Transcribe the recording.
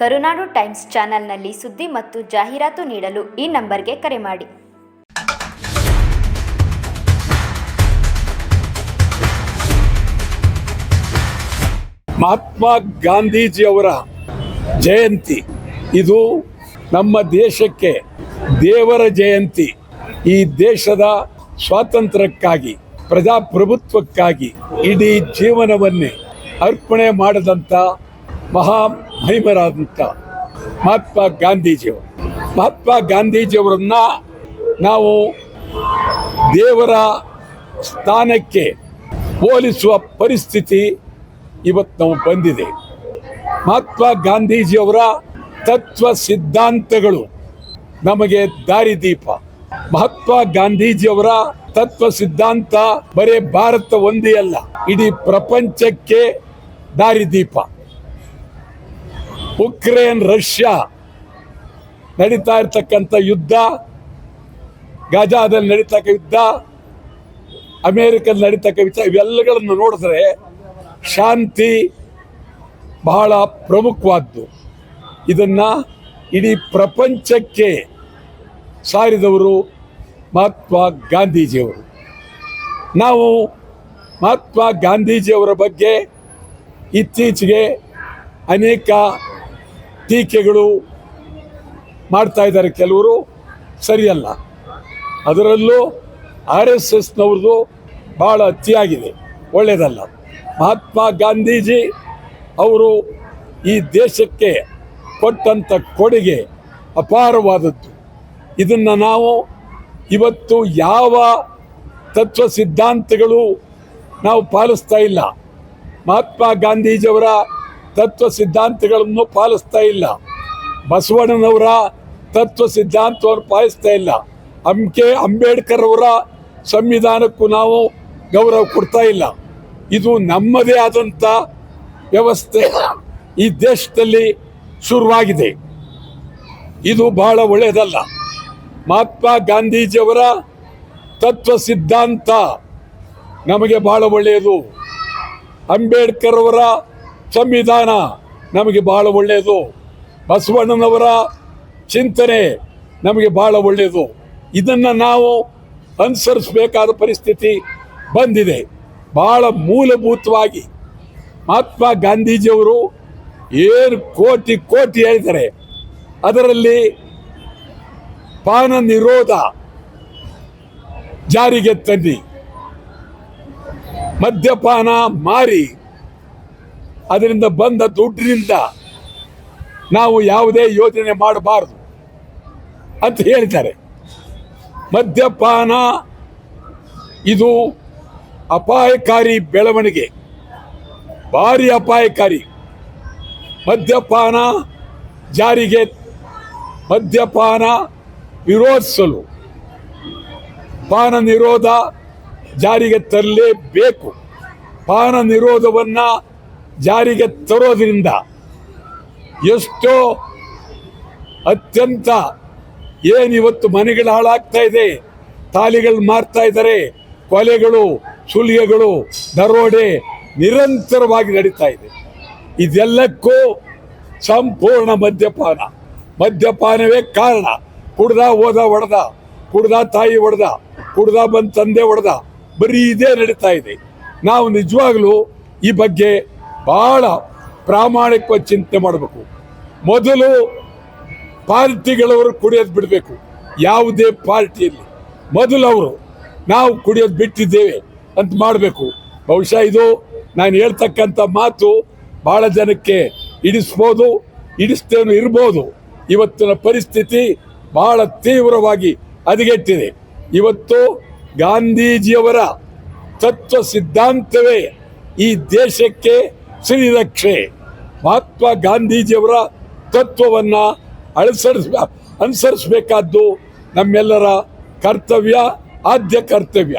ಕರುನಾಡು times ಚಾನೆಲ್ನಲ್ಲಿ ಸುದ್ದಿ ಮತ್ತು ಜಾಹೀರಾತು ನೀಡಲು ಈ ನಂಬರ್ಗೆ ಕರೆ ಮಾಡಿ. ಮಹಾತ್ಮ ಗಾಂಧೀಜಿಯವರ ಜಯಂತಿ. ಇದು ನಮ್ಮ ದೇಶಕ್ಕೆ ದೇವರ ಜಯಂತಿ. ಈ ದೇಶದ ಸ್ವಾತಂತ್ರ್ಯಕ್ಕಾಗಿ, ಪ್ರಜಾಪ್ರಭುತ್ವಕ್ಕಾಗಿ ಇಡೀ ಜೀವನವನ್ನೇ ಅರ್ಪಣೆ ಮಾಡದಂಥ ಮಹಾ ಮಹಿಮರಾದಂಥ ಮಹಾತ್ಮ ಗಾಂಧೀಜಿಯವರು. ಮಹಾತ್ಮ ಗಾಂಧೀಜಿಯವರನ್ನ ನಾವು ದೇವರ ಸ್ಥಾನಕ್ಕೆ ಹೋಲಿಸುವ ಪರಿಸ್ಥಿತಿ ಇವತ್ತು ನಾವು ಬಂದಿದೆ. ಮಹಾತ್ಮ ಗಾಂಧೀಜಿಯವರ ತತ್ವ ಸಿದ್ಧಾಂತಗಳು ನಮಗೆ ದಾರಿದೀಪ ಮಹಾತ್ಮ ಗಾಂಧೀಜಿಯವರ ತತ್ವ ಸಿದ್ಧಾಂತ ಬರೇ ಭಾರತ ಒಂದೇ ಅಲ್ಲ, ಇಡೀ ಪ್ರಪಂಚಕ್ಕೆ ದಾರಿದೀಪ ಉಕ್ರೇನ್, ರಷ್ಯಾ ನಡೀತಾ ಇರ್ತಕ್ಕಂಥ ಯುದ್ಧ, ಗಾಜಾದಲ್ಲಿ ನಡೀತಕ್ಕ ಯುದ್ಧ, ಅಮೇರಿಕದಲ್ಲಿ ನಡೀತಕ್ಕ ವಿಚಾರ ಇವೆಲ್ಲಗಳನ್ನು ನೋಡಿದ್ರೆ ಶಾಂತಿ ಬಹಳ ಪ್ರಮುಖವಾದ್ದು. ಇದನ್ನು ಇಡೀ ಪ್ರಪಂಚಕ್ಕೆ ಸಾರಿದವರು ಮಹಾತ್ಮ ಗಾಂಧೀಜಿಯವರು. ನಾವು ಮಹಾತ್ಮ ಗಾಂಧೀಜಿಯವರ ಬಗ್ಗೆ ಇತ್ತೀಚೆಗೆ ಅನೇಕ ಟೀಕೆಗಳು ಮಾಡ್ತಾ ಇದ್ದಾರೆ ಕೆಲವರು, ಸರಿಯಲ್ಲ. ಅದರಲ್ಲೂ ಆರ್ ಎಸ್ ಎಸ್ನವ್ರದ್ದು ಭಾಳ ಅತಿಯಾಗಿದೆ, ಒಳ್ಳೆಯದಲ್ಲ. ಮಹಾತ್ಮ ಗಾಂಧೀಜಿ ಅವರು ಈ ದೇಶಕ್ಕೆ ಕೊಟ್ಟಂಥ ಕೊಡುಗೆ ಅಪಾರವಾದದ್ದು. ಇದನ್ನು ನಾವು ಇವತ್ತು ಯಾವ ತತ್ವ ಸಿದ್ಧಾಂತಗಳು ನಾವು ಪಾಲಿಸ್ತಾ ಇಲ್ಲ. ಮಹಾತ್ಮ ಗಾಂಧೀಜಿಯವರ ತತ್ವ ಸಿದ್ಧಾಂತಗಳನ್ನು ಪಾಲಿಸ್ತಾ ಇಲ್ಲ. ಬಸವಣ್ಣನವರ ತತ್ವ ಸಿದ್ಧಾಂತವನ್ನು ಪಾಲಿಸ್ತಾ ಇಲ್ಲ. ಅಂಕೆ ಅಂಬೇಡ್ಕರ್ ಅವರ ಸಂವಿಧಾನಕ್ಕೂ ನಾವು ಗೌರವ ಕೊಡ್ತಾ ಇಲ್ಲ. ಇದು ನಮ್ಮದೇ ಆದಂಥ ವ್ಯವಸ್ಥೆ ಈ ದೇಶದಲ್ಲಿ ಶುರುವಾಗಿದೆ. ಇದು ಬಹಳ ಒಳ್ಳೆಯದಲ್ಲ. ಮಹಾತ್ಮ ಗಾಂಧೀಜಿಯವರ ತತ್ವ ಸಿದ್ಧಾಂತ ನಮಗೆ ಬಹಳ ಒಳ್ಳೆಯದು. ಅಂಬೇಡ್ಕರ್ ಅವರ ಸಂವಿಧಾನ ನಮಗೆ ಬಹಳ ಒಳ್ಳೆಯದು. ಬಸವಣ್ಣನವರ ಚಿಂತನೆ ನಮಗೆ ಬಹಳ ಒಳ್ಳೆಯದು. ಇದನ್ನು ನಾವು ಅನುಸರಿಸಬೇಕಾದ ಪರಿಸ್ಥಿತಿ ಬಂದಿದೆ. ಬಹಳ ಮೂಲಭೂತವಾಗಿ ಮಹಾತ್ಮ ಗಾಂಧೀಜಿಯವರು ಏನು ಕೋಟಿ ಕೋಟಿ ಹೇಳಿದ್ದಾರೆ. ಅದರಲ್ಲಿ ಪಾನ ನಿರೋಧ ಜಾರಿಗೆ ತನ್ನಿ ಮದ್ಯಪಾನ ಮಾರಿ ಅದರಿಂದ ಬಂದ ದುಡ್ಡಿನಿಂದ ನಾವು ಯಾವುದೇ ಯೋಜನೆ ಮಾಡಬಾರದು ಅಂತ ಹೇಳ್ತಾರೆ ಮದ್ಯಪಾನ ಇದು ಅಪಾಯಕಾರಿ ಬೆಳವಣಿಗೆ, ಭಾರಿ ಅಪಾಯಕಾರಿ. ಮದ್ಯಪಾನ ಜಾರಿಗೆ ಮದ್ಯಪಾನ ವಿರೋಧಿಸಲು ಪಾನ ನಿರೋಧ ಜಾರಿಗೆ ತರಲೇಬೇಕು. ಪಾನ ನಿರೋಧವನ್ನು ಜಾರಿಗೆ ತರೋದ್ರಿಂದ ಎಷ್ಟೋ ಅತ್ಯಂತ ಏನಿವತ್ತು ಮನೆಗಳು ಹಾಳಾಗ್ತಾ ಇದೆ, ತಾಲಿಗಳು ಮಾರ್ತಾ ಇದ್ದಾರೆ, ಕೊಲೆಗಳು ಸುಲಿಗೆಗಳು ದರೋಡೆ ನಿರಂತರವಾಗಿ ನಡೀತಾ ಇದೆ. ಇದೆಲ್ಲಕ್ಕೂ ಸಂಪೂರ್ಣ ಮದ್ಯಪಾನ. ಮದ್ಯಪಾನವೇ ಕಾರಣ. ಕುಡ್ದ, ಹೋದ ಹೊಡೆದ ಕುಡ್ದ, ತಾಯಿ ಹೊಡೆದ ಕುಡ್ದ, ಬಂದು ತಂದೆ ಹೊಡೆದ ಬರೀ ಇದೇ ನಡೀತಾ ಇದೆ. ನಾವು ನಿಜವಾಗ್ಲೂ ಈ ಬಗ್ಗೆ ಬಹಳ ಪ್ರಾಮಾಣಿಕವಾಗಿ ಚಿಂತೆ ಮಾಡಬೇಕು. ಮೊದಲು ಪಾರ್ಟಿಗಳವರು ಕುಡಿಯೋದು ಬಿಡಬೇಕು. ಯಾವುದೇ ಪಾರ್ಟಿಯಲ್ಲಿ. ಮೊದಲು ಅವರು, ನಾವು ಕುಡಿಯೋದು ಬಿಟ್ಟಿದ್ದೇವೆ ಅಂತ ಮಾಡಬೇಕು. ಬಹುಶಃ ಇದು ನಾನು ಹೇಳ್ತಕ್ಕಂಥ ಮಾತು ಭಾಳ ಜನಕ್ಕೆ ಇಡಿಸ್ಬೋದು ಇಡಿಸ್ತೇನು ಇರ್ಬೋದು. ಇವತ್ತಿನ ಪರಿಸ್ಥಿತಿ ಬಹಳ ತೀವ್ರವಾಗಿ ಹದಗೆಟ್ಟಿದೆ. ಇವತ್ತು ಗಾಂಧೀಜಿಯವರ ತತ್ವ ಸಿದ್ಧಾಂತವೇ ಈ ದೇಶಕ್ಕೆ ಶ್ರೀರಕ್ಷೆ ಮಹಾತ್ಮ ಗಾಂಧೀಜಿಯವರ ತತ್ವವನ್ನು ಅನುಸರಿಸ ಅನುಸರಿಸಬೇಕಾದ್ದು ನಮ್ಮೆಲ್ಲರ ಕರ್ತವ್ಯ ಆದ್ಯ ಕರ್ತವ್ಯ.